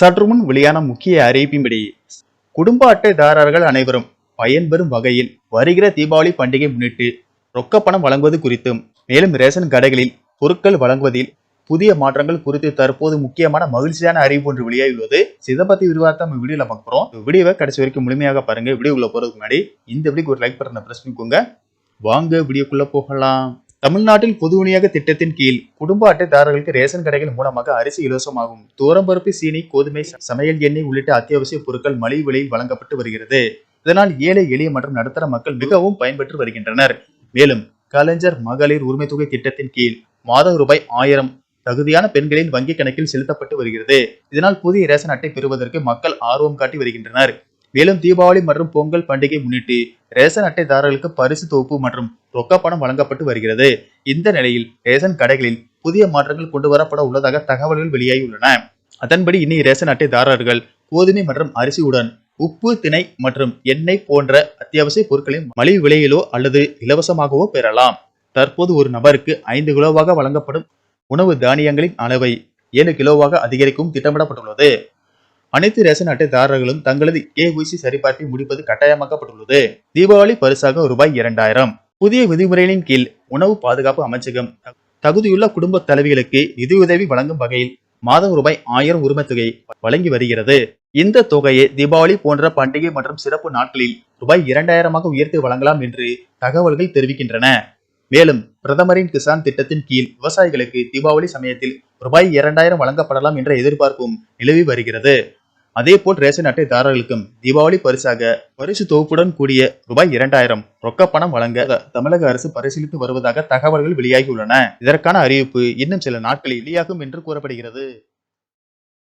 சற்று முன் வெளியான முக்கிய அறிவிப்பின்படி குடும்ப அட்டைதாரர்கள் அனைவரும் பயன்பெறும் வகையில் வருகிற தீபாவளி பண்டிகை முன்னிட்டு ரொக்க பணம் வழங்குவது குறித்தும் மேலும் ரேஷன் கடைகளில் பொருட்கள் வழங்குவதில் புதிய மாற்றங்கள் குறித்து தற்போது முக்கியமான மகிழ்ச்சியான அறிவு ஒன்று வெளியாகியுள்ளது. இதை பத்தி விரிவாக நம்ம வீடியோல பார்க்குறோம் வீடியோவை கடைசி வரைக்கும் முழுமையாக பாருங்க. வீடியோக்குள்ள போறதுக்கு முன்னாடி இந்த வீடியோக்கு ஒரு லைக் பட்டனை பிரஸ் பண்ணிக்கோங்க. வாங்க வீடியோக்குள்ள போகலாம். தமிழ்நாட்டில் பொது விநியோக திட்டத்தின் கீழ் குடும்ப அட்டைதாரர்களுக்கு ரேஷன் கடைகள் மூலமாக அரிசி இலவசமாகும். தூரம்பருப்பு சீனி கோதுமை சமையல் எண்ணெய் உள்ளிட்ட அத்தியாவசிய பொருட்கள் மலிவு விலையில் வழங்கப்பட்டு வருகிறது. இதனால் ஏழை எளிய மற்றும் நடுத்தர மக்கள் மிகவும் பயன்பெற்று வருகின்றனர். மேலும் கலைஞர் மகளிர் உரிமை தொகை திட்டத்தின் கீழ் மாதம் ரூபாய் ஆயிரம் தகுதியான பெண்களின் வங்கி கணக்கில் செலுத்தப்பட்டு வருகிறது. இதனால் புதிய ரேஷன் அட்டை பெறுவதற்கு மக்கள் ஆர்வம் காட்டி வருகின்றனர். மேலும் தீபாவளி மற்றும் பொங்கல் பண்டிகை முன்னிட்டு ரேஷன் அட்டைதாரர்களுக்கு பரிசு தொகுப்பு மற்றும் ரொக்க பணம் வழங்கப்பட்டு வருகிறது. இந்த நிலையில் ரேஷன் கடைகளில் புதிய மாற்றங்கள் கொண்டு வரப்பட உள்ளதாக தகவல்கள் வெளியாகியுள்ளன. அதன்படி இனி ரேஷன் அட்டைதாரர்கள் கோதுமை மற்றும் அரிசியுடன் உப்பு திணை மற்றும் எண்ணெய் போன்ற அத்தியாவசிய பொருட்களின் மலிவு விலையிலோ அல்லது இலவசமாகவோ பெறலாம். தற்போது ஒரு நபருக்கு ஐந்து கிலோவாக வழங்கப்படும் உணவு தானியங்களின் அளவை ஏழு கிலோவாக அதிகரிக்கும் திட்டமிடப்பட்டுள்ளது. அனைத்து ரேஷன் அட்டைதாரர்களும் தங்களது ஏஒய்சி சரிபார்ப்பை முடிப்பது கட்டாயமாக்கப்பட்டுள்ளது. தீபாவளி பரிசாக ரூபாய் இரண்டாயிரம். புதிய விதிமுறைகளின் கீழ் உணவு பாதுகாப்பு அமைச்சகம் தகுதியுள்ள குடும்ப தலைவிகளுக்கு நிதியுதவி வழங்கும் வகையில் மாதம் ரூபாய் ஆயிரம் உரிமத்தொகை வழங்கி வருகிறது. இந்த தொகையை தீபாவளி போன்ற பண்டிகை மற்றும் சிறப்பு நாட்களில் ரூபாய் இரண்டாயிரமாக உயர்த்தி வழங்கலாம் என்று தகவல்கள் தெரிவிக்கின்றன. மேலும் பிரதமரின் கிசான் திட்டத்தின் கீழ் விவசாயிகளுக்கு தீபாவளி சமயத்தில் ரூபாய் இரண்டாயிரம் வழங்கப்படலாம் என்ற எதிர்பார்ப்பும் நிலவி வருகிறது. அதே போல் ரேஷன் அட்டைதாரர்களுக்கும் தீபாவளி பரிசாக பரிசு தொகுப்புடன் கூடிய ரூபாய் இரண்டாயிரம் ரொக்க பணம் வழங்க தமிழக அரசு பரிசீலித்து வருவதாக தகவல்கள் வெளியாகியுள்ளன. இதற்கான அறிவிப்பு இன்னும் சில நாட்களில் வெளியாகும் என்று கூறப்படுகிறது.